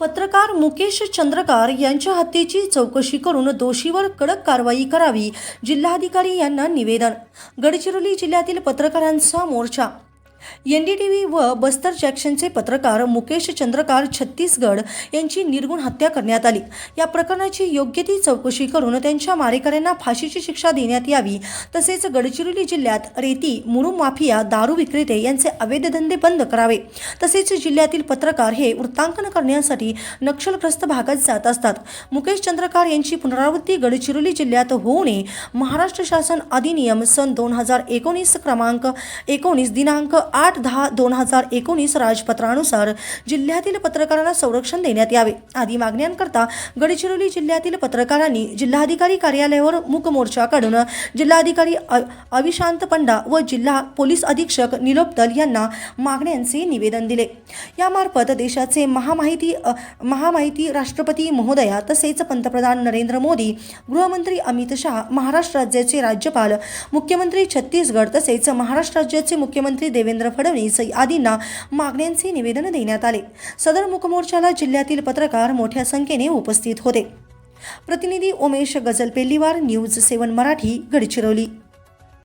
पत्रकार मुकेश चंद्रकार यांच्या हत्येची चौकशी करून दोषीवर कडक कारवाई करावी जिल्हाधिकारी यांना निवेदन. गडचिरोली जिल्ह्यातील पत्रकारांचा मोर्चा एन डी टी व्ही व बस्तर जॅक्शनचे पत्रकार मुकेश चंद्रकार छत्तीसगड यांची निर्गुण हत्या करण्यात आली. या प्रकरणाची योग्य ती चौकशी करून त्यांच्या मारेकऱ्यांना फाशीची शिक्षा देण्यात यावी. तसेच गडचिरोली जिल्ह्यात रेती मुरुम माफिया दारू विक्रेते यांचे अवैध धंदे बंद करावे. तसेच जिल्ह्यातील पत्रकार हे वृत्तांकन करण्यासाठी नक्षलग्रस्त भागात जात असतात. मुकेश चंद्रकार यांची पुनरावृत्ती गडचिरोली जिल्ह्यात होऊ नये. महाराष्ट्र शासन अधिनियम सन दोन हजार एकोणीस क्रमांक एकोणीस दिनांक आठ दहा दोन हजार एकोणीस राजपत्रानुसार जिल्ह्यातील पत्रकारांना संरक्षण देण्यात यावे. आदी मागण्यांकरता गडचिरोली जिल्ह्यातील पत्रकारांनी जिल्हाधिकारी कार्यालयावर मूक मोर्चा काढून जिल्हाधिकारी अ- अविशांत पंडा व जिल्हा पोलीस अधीक्षक निलोपतल यांना मागण्यांचे निवेदन दिले. यामार्फत देशाचे महामाहिती महामाहिती राष्ट्रपती महोदया तसेच पंतप्रधान नरेंद्र मोदी गृहमंत्री अमित शहा महाराष्ट्र राज्याचे राज्यपाल मुख्यमंत्री छत्तीसगड तसेच महाराष्ट्र राज्याचे मुख्यमंत्री देवेंद्र देवेंद्र फडणवीस आदींना मागण्यांचे निवेदन देण्यात आले. सदर मुकमोर्चाला जिल्ह्यातील पत्रकार मोठ्या संख्येने उपस्थित होते. प्रतिनिधी उमेश गजल पेल्लीवार न्यूज सेवन मराठी गडचिरोली.